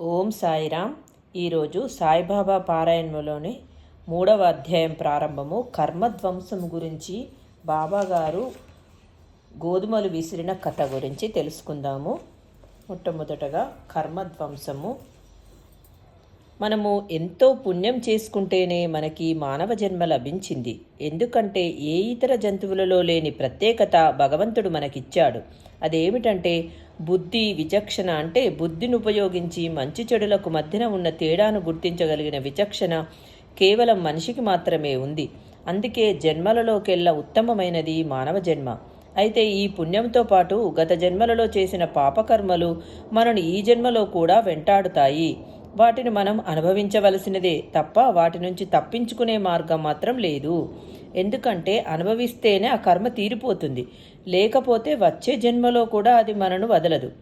ఓం సాయిరామ్ ఈరోజు సాయిబాబా పారాయణంలోని మూడవ అధ్యాయం ప్రారంభము. కర్మధ్వంసం గురించి బాబాగారు గోధుమలు విసిరిన కథ గురించి తెలుసుకుందాము. మొట్టమొదటగా కర్మధ్వంసము. మనము ఎంతో పుణ్యం చేసుకుంటేనే మనకి మానవ జన్మ లభించింది. ఎందుకంటే ఏ ఇతర జంతువులలో లేని ప్రత్యేకత భగవంతుడు మనకిచ్చాడు. అదేమిటంటే బుద్ధి విచక్షణ అంటే బుద్ధిని ఉపయోగించి మంచి చెడులకు మధ్యన ఉన్న తేడాను గుర్తించగలిగిన విచక్షణ కేవలం మనిషికి మాత్రమే ఉంది. అందుకే జన్మలలోకెల్లా ఉత్తమమైనది మానవ జన్మ. అయితే ఈ పుణ్యంతో పాటు గత జన్మలలో చేసిన పాపకర్మలు మనను ఈ జన్మలో కూడా వెంటాడుతాయి. వాటిని మనం అనుభవించవలసినదే తప్ప వాటి నుంచి తప్పించుకునే మార్గం మాత్రం లేదు. ఎందుకంటే అనుభవిస్తేనే ఆ కర్మ తీరిపోతుంది. లేకపోతే వచ్చే జన్మలో కూడా అది మనను వదలదు.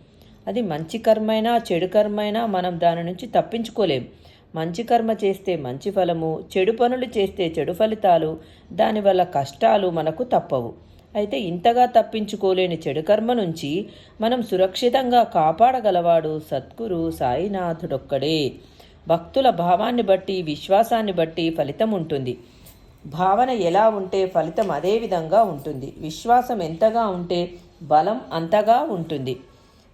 అది మంచి కర్మైనా చెడు కర్మైనా మనం దాని నుంచి తప్పించుకోలేం. మంచి కర్మ చేస్తే మంచి ఫలము చెడు పనులు చేస్తే చెడు ఫలితాలు దానివల్ల కష్టాలు మనకు తప్పవు. అయితే ఇంతగా తప్పించుకోలేని చెడు కర్మ నుంచి మనం సురక్షితంగా కాపాడగలవాడు సద్గురు సాయినాథుడొక్కడే. భక్తుల భావాన్ని బట్టి విశ్వాసాన్ని బట్టి ఫలితం ఉంటుంది. భావన ఎలా ఉంటే ఫలితం అదే విధంగా ఉంటుంది. విశ్వాసం ఎంతగా ఉంటే బలం అంతగా ఉంటుంది.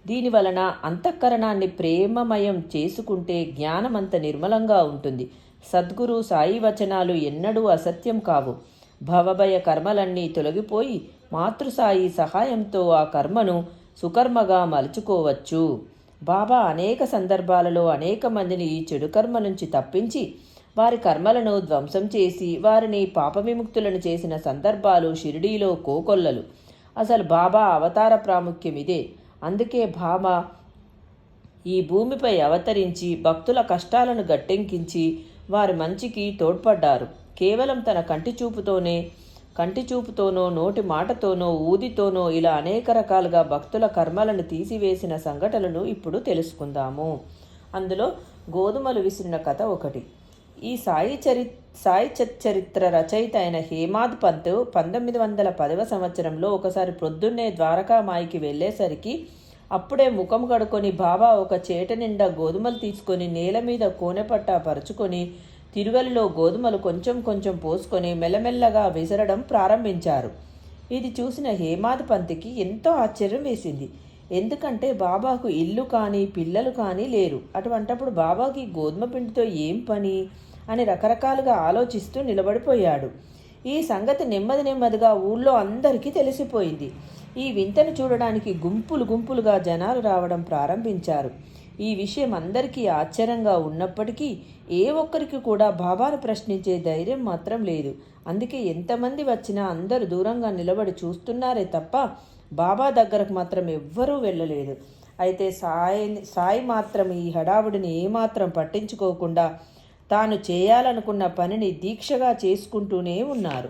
దీని వలన అంతఃకరణాన్ని ప్రేమమయం చేసుకుంటే జ్ఞానం అంత నిర్మలంగా ఉంటుంది. సద్గురు సాయి వచనాలు ఎన్నడూ అసత్యం కావు. భవభయ కర్మలన్నీ తొలగిపోయి మాతృసాయి సహాయంతో ఆ కర్మను సుకర్మగా మలుచుకోవచ్చు. బాబా అనేక సందర్భాలలో అనేక మందిని ఈ చెడు కర్మ నుంచి తప్పించి వారి కర్మలను ధ్వంసం చేసి వారిని పాప విముక్తులను చేసిన సందర్భాలు షిరిడీలో కోకొల్లలు. అసలు బాబా అవతార ప్రాముఖ్యం ఇదే. అందుకే బాబా ఈ భూమిపై అవతరించి భక్తుల కష్టాలను గట్టెంకించి వారి మంచికి తోడ్పడ్డారు. కేవలం తన కంటి చూపుతోనే కంటి చూపుతోనో నోటి మాటతోనో ఊదితోనో ఇలా అనేక రకాలుగా భక్తుల కర్మలను తీసివేసిన సంఘటనలను ఇప్పుడు తెలుసుకుందాము. అందులో గోధుమలు విసిరిన కథ ఒకటి. ఈ సాయి చరి సాయి చరిత్ర రచయిత అయిన హేమాద్ పంత్ పంతొమ్మిది వందల పదవ సంవత్సరంలో ఒకసారి ప్రొద్దున్నే ద్వారకామాయికి వెళ్ళేసరికి అప్పుడే ముఖం కడుకొని బాబా ఒక చేట నిండా గోధుమలు తీసుకొని నేల మీద కోనెపట్టా పరుచుకొని తిరువలిలో గోధుమలు కొంచెం కొంచెం పోసుకొని మెల్లమెల్లగా విసరడం ప్రారంభించారు. ఇది చూసిన హేమాద్ పంతికి ఎంతో ఆశ్చర్యం వేసింది. ఎందుకంటే బాబాకు ఇల్లు కానీ పిల్లలు కానీ లేరు. అటువంటప్పుడు బాబాకి గోధుమ పిండితో ఏం పని? అని రకరకాలుగా ఆలోచిస్తూ నిలబడిపోయాడు. ఈ సంగతి నెమ్మది నెమ్మదిగా ఊళ్ళో అందరికీ తెలిసిపోయింది. ఈ వింతను చూడడానికి గుంపులు గుంపులుగా జనాలు రావడం ప్రారంభించారు. ఈ విషయం అందరికీ ఆశ్చర్యంగా ఉన్నప్పటికీ ఏ ఒక్కరికి కూడా బాబాను ప్రశ్నించే ధైర్యం మాత్రం లేదు. అందుకే ఎంతమంది వచ్చినా అందరూ దూరంగా నిలబడి చూస్తున్నారే తప్ప బాబా దగ్గరకు మాత్రం ఎవ్వరూ వెళ్ళలేదు. అయితే సాయి సాయి మాత్రం ఈ హడావుడిని ఏమాత్రం పట్టించుకోకుండా తాను చేయాలనుకున్న పనిని దీక్షగా చేసుకుంటూనే ఉన్నారు.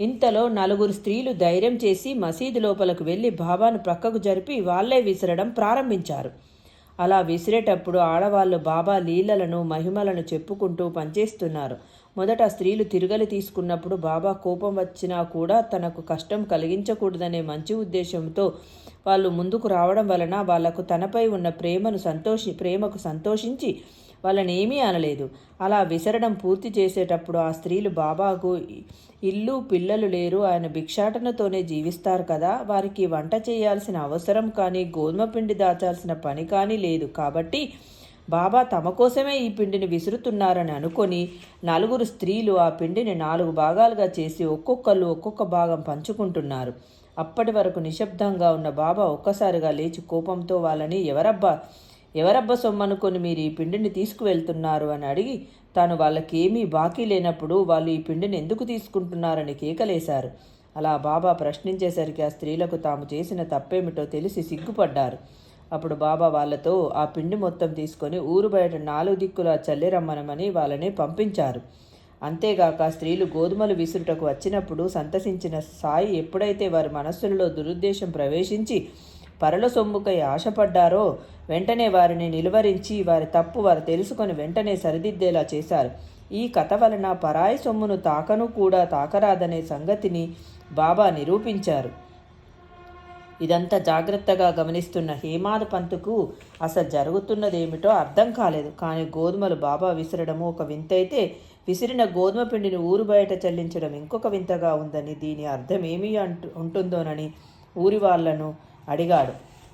ఇంతలో నలుగురు స్త్రీలు ధైర్యం చేసి మసీదు లోపలకు వెళ్ళి బాబాను ప్రక్కకు జరిపి వాళ్ళే విసరడం ప్రారంభించారు. అలా విసిరేటప్పుడు ఆడవాళ్ళు బాబా లీలలను మహిమలను చెప్పుకుంటూ పనిచేస్తున్నారు. మొదట స్త్రీలు తిరగలి తీసుకున్నప్పుడు బాబా కోపం వచ్చినా కూడా తనకు కష్టం కలిగించకూడదనే మంచి ఉద్దేశంతో వాళ్ళు ముందుకు రావడం వలన వాళ్ళకు తనపై ఉన్న ప్రేమను సంతోషి ప్రేమకు సంతోషించి వాళ్ళని ఏమీ అనలేదు. అలా విసరడం పూర్తి చేసేటప్పుడు ఆ స్త్రీలు బాబాకు ఇల్లు పిల్లలు లేరు. ఆయన భిక్షాటనతోనే జీవిస్తారు కదా. వారికి వంట చేయాల్సిన అవసరం కానీ గోధుమ పిండి దాచాల్సిన పని కానీ లేదు. కాబట్టి బాబా తమ కోసమే ఈ పిండిని విసురుతున్నారని అనుకొని నలుగురు స్త్రీలు ఆ పిండిని నాలుగు భాగాలుగా చేసి ఒక్కొక్కళ్ళు ఒక్కొక్క భాగం పంచుకుంటున్నారు. అప్పటి వరకు నిశ్శబ్దంగా ఉన్న బాబా ఒక్కసారిగా లేచి కోపంతో వాళ్ళని ఎవరబ్బా ఎవరబ్బ సొమ్మనుకొని మీరు ఈ పిండిని తీసుకువెళ్తున్నారు అని అడిగి తాను వాళ్ళకేమీ బాకీ లేనప్పుడు వాళ్ళు ఈ పిండిని ఎందుకు తీసుకుంటున్నారని కేకలేశారు. అలా బాబా ప్రశ్నించేసరికి ఆ స్త్రీలకు తాము చేసిన తప్పేమిటో తెలిసి సిగ్గుపడ్డారు. అప్పుడు బాబా వాళ్ళతో ఆ పిండి మొత్తం తీసుకొని ఊరు బయట నాలుగు దిక్కులా చల్లిరమ్మనమని వాళ్ళని పంపించారు. అంతేగాక స్త్రీలు గోధుమలు విసురుటకు వచ్చినప్పుడు సంతసించిన సాయి ఎప్పుడైతే వారి మనస్సులలో దురుద్దేశం ప్రవేశించి పరల సొమ్ముకై ఆశపడ్డారో వెంటనే వారిని నిలువరించి వారి తప్పు వారు తెలుసుకొని వెంటనే సరిదిద్దేలా చేశారు. ఈ కథ వలన పరాయి సొమ్మును తాకను కూడా తాకరాదనే సంగతిని బాబా నిరూపించారు. ఇదంతా జాగ్రత్తగా గమనిస్తున్న హేమాద్ పంతుకు అసలు జరుగుతున్నదేమిటో అర్థం కాలేదు. కానీ గోధుమలు బాబా విసరడము ఒక వింత అయితే విసిరిన గోధుమ పిండిని ఊరు బయట చెల్లించడం ఇంకొక వింతగా ఉందని దీని అర్థం ఏమి అంటు ఉంటుందోనని ఊరి వాళ్ళను అడిగాడు.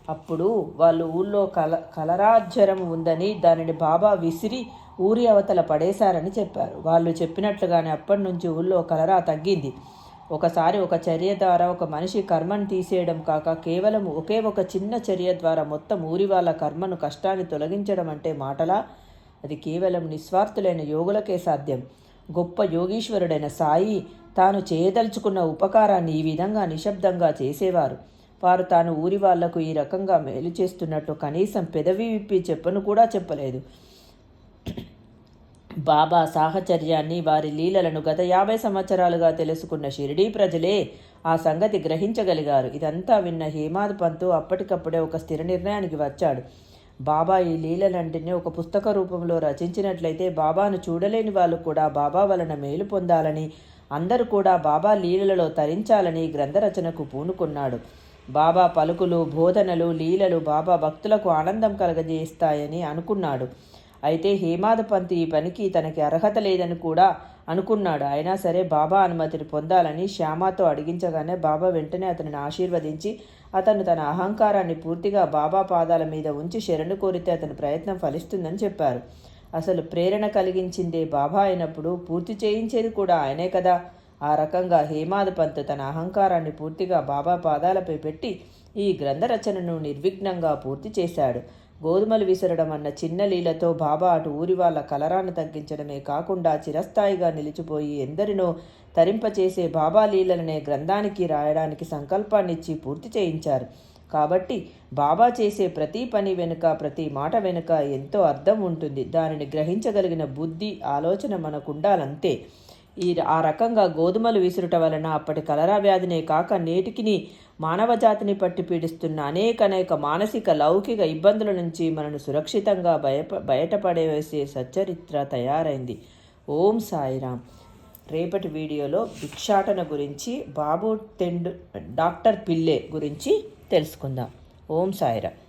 అప్పుడు వాళ్ళు ఊళ్ళో కల కలరాజ్వరం ఉందని దానిని బాబా విసిరి ఊరి అవతల పడేశారని చెప్పారు. వాళ్ళు చెప్పినట్లుగానే అప్పటి నుంచి ఊళ్ళో కలరా తగ్గింది. ఒకసారి ఒక చర్య ద్వారా ఒక మనిషి కర్మను తీసేయడం కాక కేవలం ఒకే ఒక చిన్న చర్య ద్వారా మొత్తం ఊరి వాళ్ళ కర్మను కష్టాన్ని తొలగించడం అంటే మాటలా? అది కేవలం నిస్వార్థులైన యోగులకే సాధ్యం. గొప్ప యోగీశ్వరుడైన సాయి తాను చేయదలుచుకున్న ఉపకారాన్ని ఈ విధంగా నిశ్శబ్దంగా చేసేవారు. వారు తాను ఊరి వాళ్ళకు ఈ రకంగా మేలు చేస్తున్నట్టు కనీసం పెదవి విప్పి చెప్పను కూడా చెప్పలేదు. బాబా సాహచర్యాన్ని వారి లీలలను గత యాభై సంవత్సరాలుగా తెలుసుకున్న షిరిడీ ప్రజలే ఆ సంగతి గ్రహించగలిగారు. ఇదంతా విన్న హేమాద్ పంతు అప్పటికప్పుడే ఒక స్థిర నిర్ణయానికి వచ్చాడు. బాబా ఈ లీలలంటిని ఒక పుస్తక రూపంలో రచించినట్లయితే బాబాను చూడలేని వాళ్ళు కూడా బాబా వలన మేలు పొందాలని అందరూ కూడా బాబా లీలలలో తరించాలని గ్రంథరచనకు పూనుకున్నాడు. బాబా పలుకులు బోధనలు లీలలు బాబా భక్తులకు ఆనందం కలగజేస్తాయని అనుకున్నాడు. అయితే హేమాద పంత్ ఈ పనికి తనకి అర్హత లేదని కూడా అనుకున్నాడు. అయినా సరే బాబా అనుమతిని పొందాలని శ్యామాతో అడిగించగానే బాబా వెంటనే అతనిని ఆశీర్వదించి అతను తన అహంకారాన్ని పూర్తిగా బాబా పాదాల మీద ఉంచి శరణు కోరితే అతని ప్రయత్నం ఫలిస్తుందని చెప్పారు. అసలు ప్రేరణ కలిగించిందే బాబా అయినప్పుడు పూర్తి చేయించేది కూడా ఆయనే కదా? ఆ రకంగా హేమాద్ పంత్ తన అహంకారాన్ని పూర్తిగా బాబా పాదాలపై పెట్టి ఈ గ్రంథ రచనను నిర్విఘ్నంగా పూర్తి చేశాడు. గోధుమలు విసరడం అన్న చిన్న లీలతో బాబా అటు ఊరి వాళ్ళ కలరాన్ని తగ్గించడమే కాకుండా చిరస్థాయిగా నిలిచిపోయి ఎందరినో తరింపచేసే బాబా లీలలనే గ్రంథానికి రాయడానికి సంకల్పాన్నిచ్చి పూర్తి చేయించారు. కాబట్టి బాబా చేసే ప్రతి పని వెనుక ప్రతి మాట వెనుక ఎంతో అర్థం ఉంటుంది. దానిని గ్రహించగలిగిన బుద్ధి ఆలోచన మనకుండాలంతే. ఈ ఆ రకంగా గోధుమలు విసురుట వలన అప్పటి కలరా వ్యాధినే కాక నేటికిని మానవజాతిని పట్టి పీడిస్తున్న అనేక అనేక మానసిక లౌకిక ఇబ్బందుల నుంచి మనను సురక్షితంగా భయప బయటపడేసే సచ్చరిత్ర తయారైంది. ఓం సాయిరామ్. రేపటి వీడియోలో భిక్షాటన గురించి బాబు తెండు డాక్టర్ పిల్లే గురించి తెలుసుకుందాం. ఓం సాయిరామ్.